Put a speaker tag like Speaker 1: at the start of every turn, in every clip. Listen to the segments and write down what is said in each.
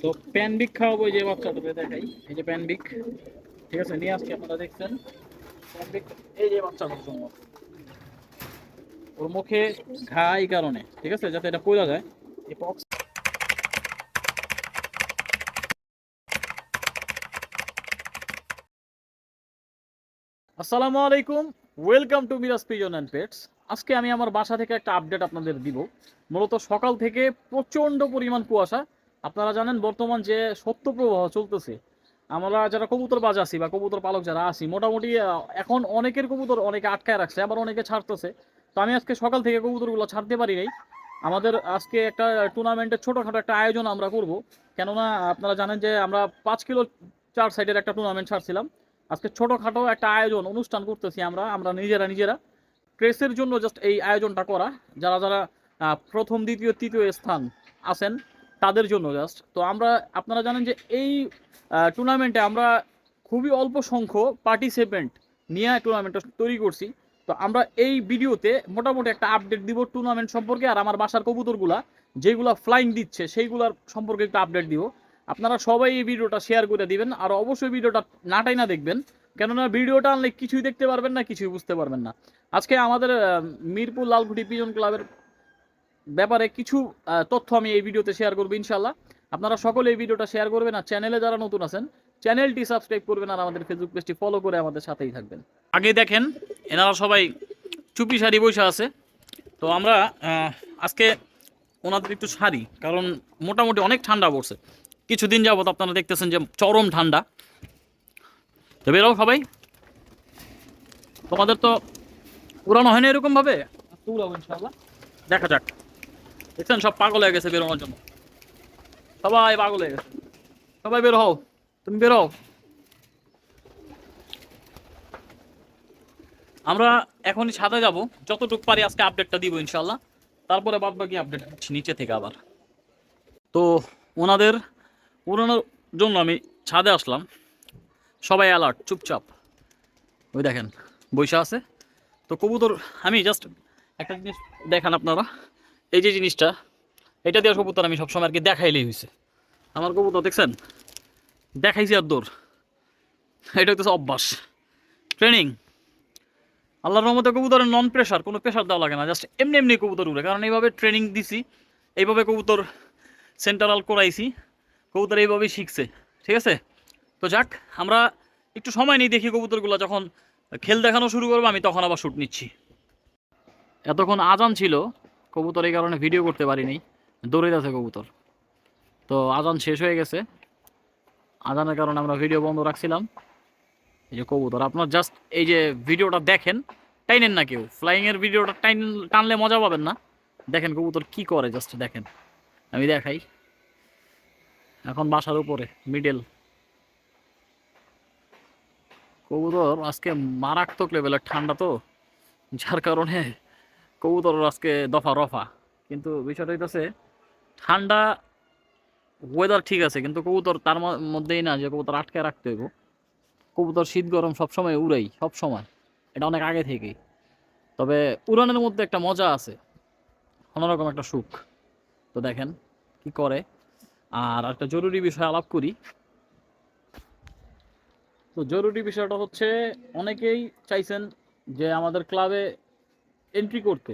Speaker 1: তো প্যানবিক খাওয়াবো এই যে বাচ্চাটাকে দেখাই। এই যে প্যানবিক ঠিক আছে, নিয়ে আসছি আপনারা দেখছেন। প্যানবিক এই যে বাচ্চাটার জন্য। ওর মুখে ঘা এই কারণে, ঠিক আছে, যাতে এটা পড়া যায়। এই পক্স আসসালামু আলাইকুম welcome to Miraj pigeon and pets আজকে আমি আমার বাসা থেকে একটা আপডেট আপনাদের দিব। মূলত সকাল থেকে প্রচণ্ড পরিমাণ কুয়াশা আপনারা জানেন বর্তমান যে সত্য প্রবাহ চলতেছে, আমরা যারা কবুতর বাজ আছি বা কবুতর পালক যারা আছি, মোটামুটি এখন অনেকের কবুতর অনেকে আটকায় রাখছে, আবার অনেকে ছাড়তেছে। তো আমি আজকে সকাল থেকে কবুতরগুলো ছাড়তে পারি নাই। আমাদের আজকে একটা টুর্নামেন্টের ছোটোখাটো একটা আয়োজন আমরা করব। কেননা, আপনারা জানেন যে আমরা পাঁচ কিলো চার সাইডের একটা টুর্নামেন্ট ছাড়ছিলাম। আজকে ছোটোখাটো একটা আয়োজন, অনুষ্ঠান করতেছি আমরা আমরা নিজেরা নিজেরা। প্রেসের জন্য জাস্ট এই আয়োজনটা করা। যারা যারা প্রথম, দ্বিতীয়, তৃতীয় স্থান আছেন তাদের জন্য জাস্ট তো আমরা, আপনারা জানেন যে এই টুর্নামেন্টে আমরা খুবই অল্প সংখ্যক পার্টিসিপেন্ট নিয়ে টুর্নামেন্টটা তৈরি করছি। তো আমরা এই ভিডিওতে মোটামুটি একটা আপডেট দিব টুর্নামেন্ট সম্পর্কে আর আমার বাসার কবুতরগুলা, যেগুলা ফ্লাইং দিচ্ছে, সেইগুলার সম্পর্কে একটা আপডেট দিব। আপনারা সবাই এই ভিডিওটা শেয়ার করে দিবেন আর অবশ্যই ভিডিওটা নাটাই না দেখবেন। কেননা ভিডিওটা আনলে কিছুই দেখতে পারবেন না, কিছুই বুঝতে পারবেন না। আজকে আমাদের মিরপুর লালকুটি পিজন ক্লাবের ব্যাপারে কিছু তথ্য আমি এই ভিডিওতে শেয়ার করব ইনশাল্লাহ আপনারা সকলে এই ভিডিওটা শেয়ার করবেন আর চ্যানেলে যারা নতুন আছেন চ্যানেলটি সাবস্ক্রাইব করবেন আর আমাদের ফেসবুক পেজটি ফলো করে আমাদের সাথেই থাকবেন। আগে দেখেন এনারা সবাই চুপি সারি বসে আছে। তো আমরা আজকে ওনাদের একটু সারি কারণ মোটামুটি অনেক ঠান্ডা পড়ছে। কিছুদিন যাবত আপনারা দেখতেছেন যে চরম ঠান্ডা। তো বেরো সবাই। তোমাদের তো উড়ানো হয় না এরকম ভাবে উড়াবো ইনশাল্লাহ দেখা যাক। দেখছেন, সব পাগল হয়ে গেছে বেরোনোর জন্য। সবাই পাগল হয়ে গেছে। সবাই বের হও, তুমি বের হও। আমরা এখনই ছাদে যাব, যতটুকু পারি আজকে আপডেটটা দিব ইনশাল্লাহ তারপরে বাদ বাকি আপডেট নিচে থেকে আবার। তো ওনাদের উড়ানোর জন্য আমি ছাদে আসলাম। সবাই অ্যালার্ট চুপচাপ। ওই দেখেন বৈশা আছে। তো কবুতর, আমি জাস্ট একটা জিনিস দেখান আপনারা। এই যে জিনিসটা, এটা দিয়ে কবুতর আমি সবসময় আর কি দেখাইলেই হয়েছে আমার কবুতর দেখছেন? দেখাইছি আর দৌড়। এটা হচ্ছে অভ্যাস। ট্রেনিং আল্লাহর রহমতে কবুতরের নন প্রেশার কোনো প্রেশার দেওয়া লাগে না। জাস্ট এমনি এমনি কবুতর উড়ে। কারণ এইভাবে ট্রেনিং দিছি, এইভাবে কবুতর সেন্টারাল করাইছি, কবুতর এইভাবেই শিখছে। ঠিক আছে? তো যাক, আমরা একটু সময় নিয়ে দেখি কবুতরগুলো। যখন খেল দেখানো শুরু করব, আমি তখন আবার শ্যুট নিচ্ছি। এতক্ষণ আজান ছিল কবুতর এই কারণে ভিডিও করতে পারিনি। দৌড়ে যাচ্ছে কবুতর। তো আজান শেষ হয়ে গেছে। আজানের কারণে আমরা ভিডিও বন্ধ রাখছিলাম। এই যে কবুতর, আপনার জাস্ট এই যে ভিডিওটা দেখেন, টাইনেন না কেউ। ফ্লাইংয়ের ভিডিওটা টাইন, টানলে মজা পাবেন না। দেখেন কবুতর কি করে জাস্ট দেখেন। আমি দেখাই। এখন বাসার উপরে মিডল কবুতর আজকে মারাত্মক লেভেলের ঠান্ডা তো। যার কারণে কবুতর আজকে দফা রফা। কিন্তু বিষয়টা হইতেছে, ঠান্ডা ওয়েদার ঠিক আছে, কিন্তু কবুতর তার মধ্যেই না, যে কবুতর আটকে রাখতে হইব। কবুতর শীত গরম সবসময় উড়াই, সবসময়। এটা অনেক আগে থেকেই। তবে উড়ানের মধ্যে একটা মজা আছে। অন্যরকম একটা সুখ। তো দেখেন কি করে। আর একটা জরুরি বিষয় আলাপ করি। তো জরুরি বিষয়টা হচ্ছে, অনেকেই চাইছেন যে আমাদের ক্লাবে এন্ট্রি করতে।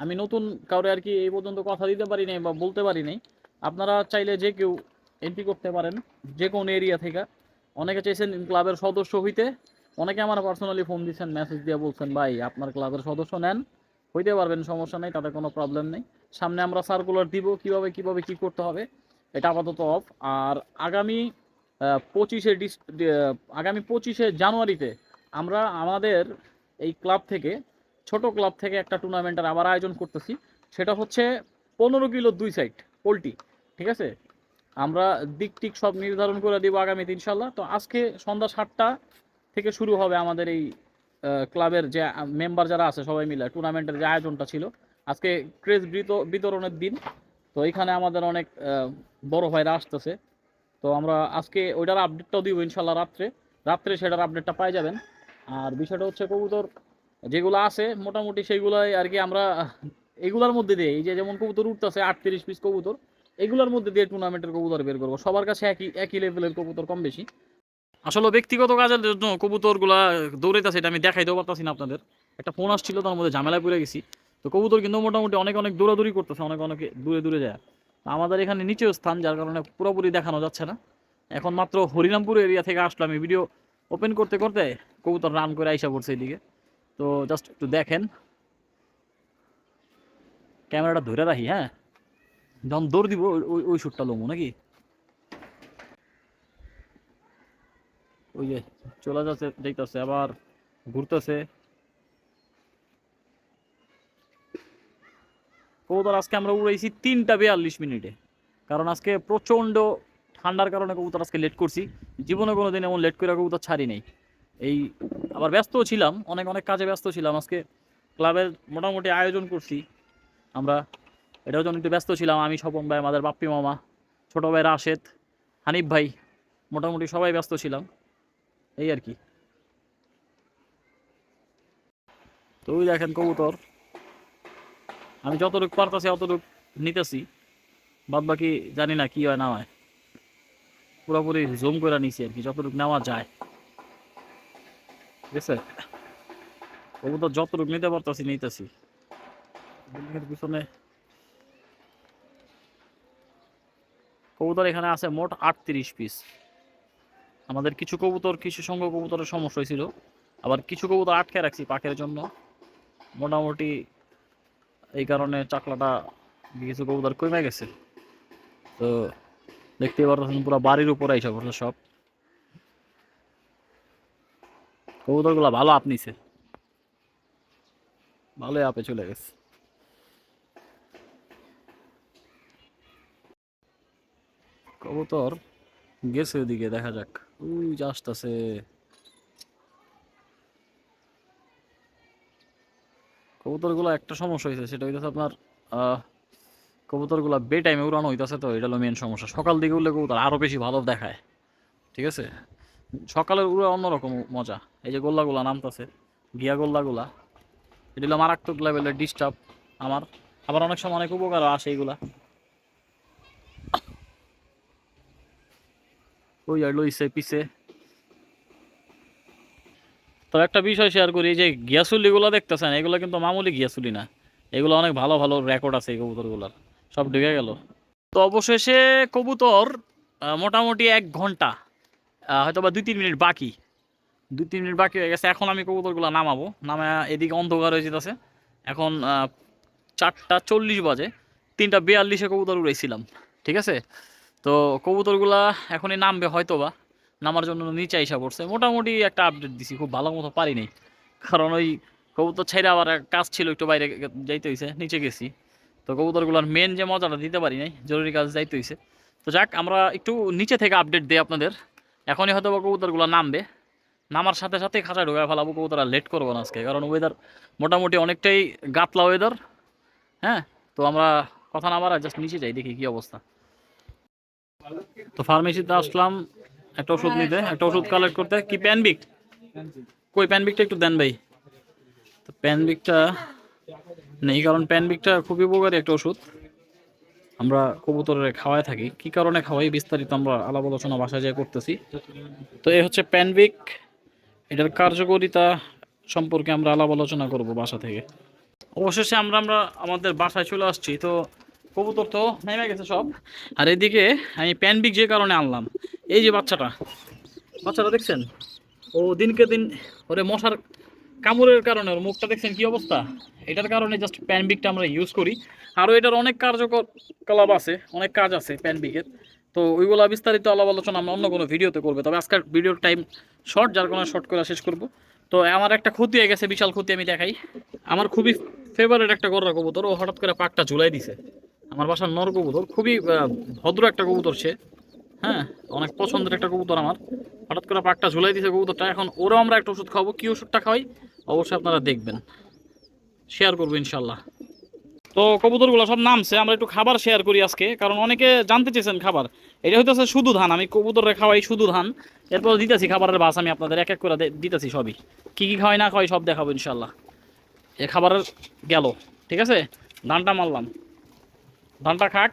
Speaker 1: আমি নতুন কাউরে আর কি এই পর্যন্ত কথা দিতে পারি নাই বা বলতে পারি নাই। আপনারা চাইলে যে কেউ এন্ট্রি করতে পারেন, যে কোনো এরিয়া থেকে। অনেকে চাইছেন ক্লাবের সদস্য হইতে। অনেকে আমার পার্সোনালি ফোন দিচ্ছেন মেসেজ দিয়ে বলছেন, ভাই, আপনার ক্লাবের সদস্য নেন। হইতে পারবেন, সমস্যা নেই, তাতে কোনো প্রবলেম নেই। সামনে আমরা সার্কুলার দিব, কীভাবে কীভাবে, কি করতে হবে, এটা আপাতত অফ আর আগামী পঁচিশে ডিস আগামী পঁচিশে জানুয়ারিতে আমরা আমাদের এই ক্লাব থেকে ছোট ক্লাব থেকে একটা টুর্নামেন্টের আবার আয়োজন করতেছি। সেটা হচ্ছে পনেরো কিলো দুই সাইড পোলট্রি, ঠিক আছে? আমরা দিক টিক সব নির্ধারণ করে দিব আগামীতে ইনশাল্লাহ তো আজকে সন্ধ্যা সাতটা থেকে শুরু হবে আমাদের এই ক্লাবের যে মেম্বার যারা আছে সবাই মিলে, টুর্নামেন্টের যে আয়োজনটা ছিল। আজকে ক্রেজ বিতরণের দিন। তো এখানে আমাদের অনেক বড় ভাইরা আসতেছে। তো আমরা আজকে ওইটার আপডেটটাও দিব ইনশাল্লাহ রাত্রে। রাত্রে সেটার আপডেটটা পাই যাবেন। আর বিষয়টা হচ্ছে কবুতর যেগুলো আছে, মোটামুটি সেইগুলোই আর কি আমরা, এগুলোর মধ্যে দিয়ে, এই যে যেমন কবুতর উঠতেছে, আটত্রিশ পিস কবুতর, এগুলোর মধ্যে দিয়ে টুর্নামেন্টের কবুতর বের করব। সবার কাছে একই একই লেভেলের কবুতর কম বেশি। আসলে ব্যক্তিগত কাজের জন্য কবুতরগুলা দৌড়াইতেছে, এটা আমি দেখাইতেও পারতাছি না আপনাদের। একটা ফোন আসছিল, তার মধ্যে ঝামেলায় পড়ে গেছি। তো কবুতর কিন্তু মোটামুটি অনেক অনেক দৌড়াদৌড়ি করতেছে, অনেক অনেক দূরে দূরে যায়। আমাদের এখানে নিচেও স্থান, যার কারণে পুরোপুরি দেখানো যাচ্ছে না। এখন মাত্র হরিরামপুর এরিয়া থেকে আসলাম। এই ভিডিও ওপেন করতে করতে কবুতর রান করে আইসা পড়ছে এদিকে তো জাস্ট একটু দেখেন। ক্যামেরাটা ধরে রাখি হ্যাঁ? যখন দৌড় দিব, ওই- ওই শ্যুটটা লোমো নাকি? ওই যে চলে যাচ্ছে, দেখতেছে, আবার ঘুরতেছে। কবুতর আজকে আমরা উড়াইছি তিনটা বিয়াল্লিশ মিনিটে। কারণ আজকে প্রচণ্ড ঠান্ডার কারণে কবুতর আজকে লেট করছি। জীবনে কোনো দিন এমন লেট করে কবুতর ছাড়ি নেই। এই আবার ব্যস্তও ছিলাম, অনেক অনেক কাজে ব্যস্ত ছিলাম। আজকে ক্লাবের মোটামুটি আয়োজন করছি আমরা। এটাও জন্য একটু ব্যস্ত ছিলাম, আমি, স্বপন ভাই, আমাদের বাপ্পি মামা, ছোটো ভাই রাশেদ, হানিফ ভাই, মোটামুটি সবাই ব্যস্ত ছিলাম। এই আর কি। তো ওই দেখেন কবুতর। আমি যতটুকু পারতাছি, অতটুকু নিতেছি। বাদ বাকি জানি না কি হয়, না হয়। পুরোপুরি জুম করে নিছি আর কি, যতটুকু নেওয়া যায়। ঠিক আছে কবুতর নিতে পারতাছি, নিতেছি। বিল্ডিংয়ের পিছনে। কবুতর এখানে আছে মোট আটত্রিশ পিস আমাদের কিছু কবুতর, কিছু সংখ্যক কবুতরের সমস্যা হয়েছিল। আবার কিছু কবুতর আটকে রাখছি পাখের জন্য। মোটামুটি এই কারণে চাকলাটা কিছু কবুতর কমে গেছে। তো দেখতে পারতেছেন পুরো বাড়ির উপরে এইসব সব। কবুতরগুলো ভালো আপ নিছে। ভালোই আপে চলে গেছে। কবুতর গেছে ওদিকে দেখা যাক। উই জাস্ট আছে কবুতরগুলো একটা সমস্যা হয়েছে সেটা হইতেছে আপনার কবুতরগুলো বে টাইমে উড়ানো হইতেছে তো, এটা হলো মেন সমস্যা। সকাল দিকে উঠলে কবুতর আরও বেশি ভালো দেখায়। ঠিক আছে? সকালের উড়ে অন্যরকম মজা। এই যে গোল্লাগুলা নামতেছে গিয়া গোল্লাগুলা, এটা হলো মারাত্মক লেভেলের ডিস্টার্ব আমার। আবার অনেক সময় অনেক উপকারও আসে এইগুলা। ওই আর লইছে পিছে। তো একটা বিষয় শেয়ার করি, এই যে গিয়াসুলিগুলো দেখতেছেন, এগুলো কিন্তু মামুলি গিয়াসুলি না। এগুলো অনেক ভালো ভালো রেকর্ড আছে এই কবুতরগুলোর, সব ঢুকে গেল। তো অবশেষে কবুতর মোটামুটি এক ঘণ্টা হয়তো বা দুই তিন মিনিট বাকি। দুই, তিন মিনিট বাকি হয়ে গেছে। এখন আমি কবুতরগুলো নামাবো। নামা এদিকে অন্ধকার হয়ে যেতেছে। এখন চারটা চল্লিশ বাজে। তিনটা বিয়াল্লিশে কবুতর উড়াইছিলাম। ঠিক আছে? তো কবুতরগুলা এখনই নামবে হয়তো বা নামার জন্য নিচে আইসা পড়ছে। মোটামুটি একটা আপডেট দিছি। খুব ভালো মতো পারি নাই। কারণ ওই কবুতর ছেড়ে আবার কাজ ছিল, একটু বাইরে যাইতে হয়েছে নিচে গেছি। তো কবুতরগুলোর মেন যে মজাটা দিতে পারি নাই, জরুরি কাজ যাইতে হয়েছে তো যাক, আমরা একটু নিচে থেকে আপডেট দিই আপনাদের। এখনই হয়তো বা কবুতরগুলো নামবে। নামার সাথে সাথে খাঁচায় ঢোকায় ফেলাবো কবুতর লেট করব না আজকে। কারণ ওয়েদার মোটামুটি অনেকটাই গাতলা ওয়েদার হ্যাঁ? তো আমরা কথা না বাড়া জাস্ট নিচে যাই দেখি কি অবস্থা। তো ফার্মেসিতে আসলাম একটা ওষুধ নিতে একটা ওষুধ কালেক্ট করতে। কি প্যানবিক কই প্যানবিকটা একটু দেন ভাই। তো প্যানবিকটা নেই কারণ প্যানবিকটা খুবই উপকারী একটা ওষুধ। আমরা কবুতরের খাওয়ায় থাকি। কি কারণে খাওয়াই বিস্তারিত আমরা আলাপ আলোচনা বাসায় যেয়ে করতেছি। তো এই হচ্ছে প্যানবিক এটার কার্যকারিতা সম্পর্কে আমরা আলাপ আলোচনা করব বাসা থেকে। অবশেষে আমরা আমরা আমাদের বাসায় চলে আসছি। তো কবুতর তো নেমে গেছে সব। আর এদিকে আমি প্যানবিক যে কারণে আনলাম, এই যে বাচ্চাটা। বাচ্চাটা দেখছেন? ও দিনকে দিন ওরে মশার কামড়ের কারণে ওর মুখটা দেখছেন কি অবস্থা? এটার কারণে জাস্ট প্যানবিকটা আমরা ইউজ করি। আরও এটার অনেক কার্যকর কলাপ আছে, অনেক কাজ আছে প্যানবিকের। তো ওইগুলো বিস্তারিত আলাপ আলোচনা আমরা অন্য কোনো ভিডিওতে করব। তবে আজকের ভিডিওর টাইম শর্ট যার কোনো শর্ট করে শেষ করব। তো আমার একটা ক্ষতি হয়ে গেছে, বিশাল ক্ষতি আমি দেখাই। আমার খুবই ফেভারিট একটা গররা কবুতর, ও হঠাৎ করে পাকটা ঝুলাই দিছে। আমার বাসার নর কবুতর, খুবই ভদ্র একটা কবুতর সে। হ্যাঁ অনেক পছন্দের একটা কবুতর আমার। হঠাৎ করে পাকটা ঝুলাই দিছে কবুতরটা, এখন ওরাও আমরা একটা ওষুধ খাওয়াবো কী ওষুধটা খাওয়াই? অবশ্যই আপনারা দেখবেন। শেয়ার করব ইনশাল্লাহ তো কবুতরগুলো সব নামছে, আমরা একটু খাবার শেয়ার করি আজকে। কারণ অনেকে জানতে চেয়েছেন খাবার। এটা হইতেছে শুধু ধান, আমি কবুতরে খাওয়াই শুধু ধান। এরপর দিতেছি খাবারের বাস, আমি আপনাদের এক এক করে দিতেছি সবই। কি কি খাওয়াই না খাওয়াই সব দেখাবো ইনশাল্লাহ এ খাবারের গেল, ঠিক আছে? ধানটা মারলাম। ধানটা খাক।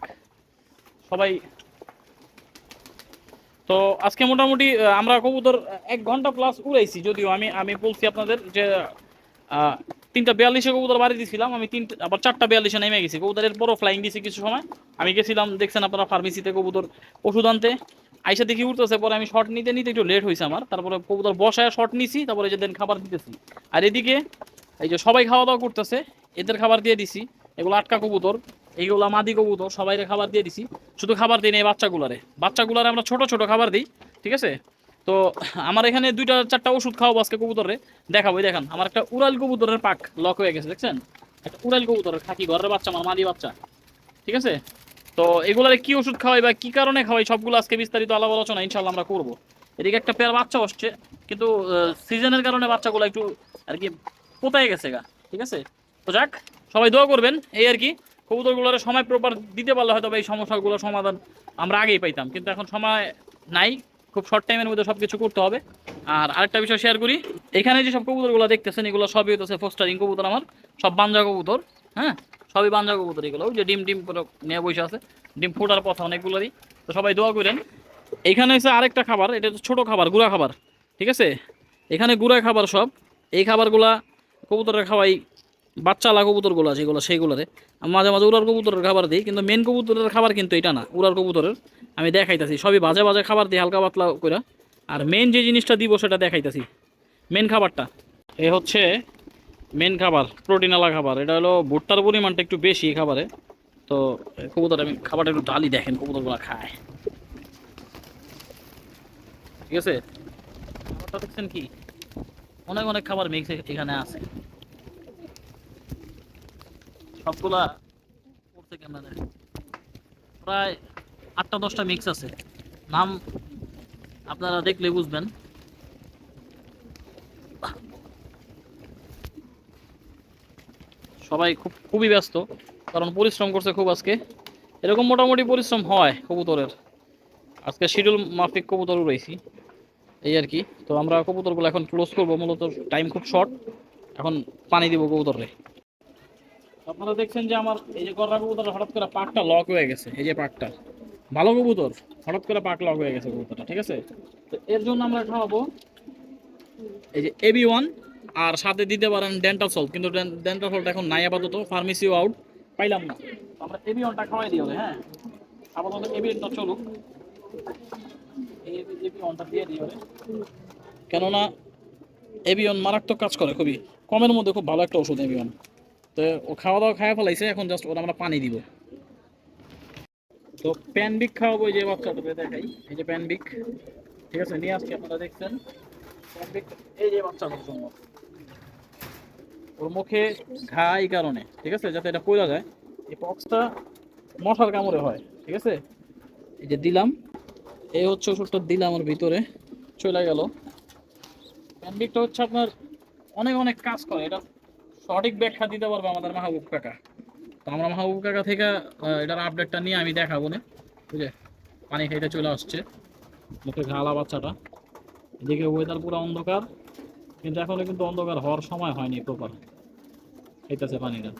Speaker 1: সবাই তো আজকে মোটামুটি আমরা কবুতর এক ঘণ্টা প্লাস উড়াইছি, যদিও আমি আমি বলছি আপনাদের যে তিনটা বিয়াল্লিশে কবুতর বাড়ি দিয়েছিলাম আমি তিনটা আবার চারটা বিয়াল্লিশে নেমে গেছি। কবুতরের পরও ফ্লাইং দিয়েছি কিছু সময়। আমি গেছিলাম, দেখছেন আপনারা ফার্মেসিতে কবুতর ওষুধ আনতে। আইসা দেখি উঠতেছে, পরে আমি শর্ট নিতে নিতে একটু লেট হয়েছে আমার। তারপরে কবুতর বসায় শর্ট নিছি, তারপরে যে দেন খাবার দিতেছি। আর এদিকে এই যে সবাই খাওয়া দাওয়া করতেছে, এদের খাবার দিয়ে দিছি। এগুলো আটকা কবুতর, এইগুলা মাদি কবুতর, সবাইরে খাবার দিয়ে দিছি। শুধু খাবার দিই না, এই বাচ্চাগুলারে। বাচ্চাগুলারে আমরা ছোট ছোট খাবার দিই, ঠিক আছে? তো আমার এখানে দুইটা, চারটা ওষুধ খাওয়াবো আজকে কবুতরে। দেখাবো দেখেন, আমার একটা উড়াল কবুতরের পাক লক হয়ে গেছে, দেখছেন? একটা উড়াল কবুতরের খাকি, ঘরের বাচ্চা, আমার মাদি বাচ্চা। ঠিক আছে? তো এগুলার কি ওষুধ খাওয়াই বা কি কারণে খাওয়াই, সবগুলো আজকে বিস্তারিত আলাপ আলোচনা ইনশাল্লাহ আমরা করব। এদিকে একটা পেয়ার বাচ্চা আসছে কিন্তু সিজনের কারণে বাচ্চাগুলো একটু আর কি পোতায় গেছে গা? ঠিক আছে? তো যাক, সবাই দোয়া করবেন, এই আর কি। কবুতরগুলোর সময় প্রপার দিতে পারলে হয়তো এই সমস্যাগুলোর সমাধান আমরা আগেই পাইতাম, কিন্তু এখন সময় নাই। খুব শর্ট টাইমের মধ্যে সব কিছু করতে হবে। আর আরেকটা বিষয় শেয়ার করি, এখানে যে সব কবুতরগুলো দেখতেছেন, এগুলো সবই হতেছে ফোস্টারিং কবুতর আমার, সব বাঞ্জা কবুতর হ্যাঁ? সবই বাঞ্জা কবুতর এগুলো যে ডিম ডিম নিয়ে বসে আছে, ডিম ফোটার পথা অনেকগুলোরই। তো সবাই দোয়া করেন। এইখানে হচ্ছে আরেকটা খাবার, এটা ছোটো খাবার, গুঁড়া খাবার, ঠিক আছে? এখানে গুঁড়া খাবার সব, এই খাবারগুলা কবুতরের খাওয়াই বাচ্চালা কবুতরগুলো আছে, এগুলো সেইগুলোরে মাঝে মাঝে উড়ার কবুতরের খাবার দিই, কিন্তু মেন কবুতরের খাবার কিন্তু এটা না, উড়ার কবুতরের। আমি দেখাইতাছি, সবই বাজে বাজে খাবার দিই হালকা পাতলা করে আর মেন যে জিনিসটা দিব সেটা দেখাইতাছি মেন খাবারটা। এ হচ্ছে মেন খাবার প্রোটিনওয়ালা খাবার। এটা হলো ভুট্টার পরিমাণটা একটু বেশি খাবারে। তো কবুতর, আমি খাবারটা একটু ডালি দেখেন, কবুতরগুলো খায়। ঠিক আছে? খাবারটা দেখছেন কি? অনেক অনেক খাবার মিক্স এখানে আছে। সবগুলা প্রায় আটটা, দশটা মিক্স আছে। নাম আপনারা দেখলে বুঝবেন। সবাই খুব, খুবই ব্যস্ত, কারণ পরিশ্রম করছে খুব আজকে। এরকম মোটামুটি পরিশ্রম হয় কবুতরের। আজকে শিডিউল মাফিক কবুতর উড়াইছি, এই আর কি। তো আমরা কবুতরগুলো এখন ক্লোজ করব, মূলত টাইম খুব শর্ট এখন পানি দিব কবুতরে আপনারা দেখছেন যে আমার এই যে গররা কবুতর, হঠাৎ করে পাকটা লক হয়ে গেছে। এই যে পাকটা ভালো কবুতর, হঠাৎ করে পাক লক হয়ে গেছে কবুতরটা, ঠিক আছে? তো এর জন্য আমরা খাওয়াবো এই যে এবি ওয়ান আর সাথে দিতে পারেন ডেন্টাল সল্ট কিন্তু ডেন্টাল সল্ট এখন নাই আপাতত ফার্মেসিও আউট পাইলাম না। আমরা এবি ওয়ানটা খাওয়াই দিই হবে হ্যাঁ? আপাতত এবি ওয়ানটা চলুক। এবি ওয়ানটা দিয়ে দিই হবে। কেননা এবিয়ন মারাত্মক কাজ করে খুবই। কমের মধ্যে খুব ভালো একটা ওষুধ এবিয়ন তো ও খাওয়া দাওয়া খাওয়া ফেলাইছে, এখন জাস্ট ওরা আমরা পানি দিব। তো প্যানবিক খাওয়াবো যে বাচ্চাটাকে দেখাই, এই যে প্যানবিক ঠিক আছে, নিয়ে আসছি, আপনারা দেখছেন। প্যানবিক এই যে বাচ্চাটার জন্য। ওর মুখে ঘা এই কারণে, ঠিক আছে, যাতে এটা পড়া যায়। এই পক্সটা মশার কামড়ে হয়, ঠিক আছে? এই যে দিলাম, এই হচ্ছে ওষুধটা দিলাম ওর ভিতরে, চলে গেল। প্যান্ডিকটা হচ্ছে আপনার অনেক অনেক কাজ করে, এটা সঠিক ব্যাখ্যা দিতে পারবে আমাদের মাহবুব কাকা। তো আমরা মাহবুব কাকা থেকে এটার আপডেটটা নিয়ে আমি দেখাবো না। বুঝলে? পানি খাইতে চলে আসছে। মুখে ঘালা বাচ্চাটা। এদিকে ওয়েদার পুরো অন্ধকার। কিন্তু এখনও কিন্তু অন্ধকার হওয়ার সময় হয়নি প্রপার খাইতেছে পানিটা।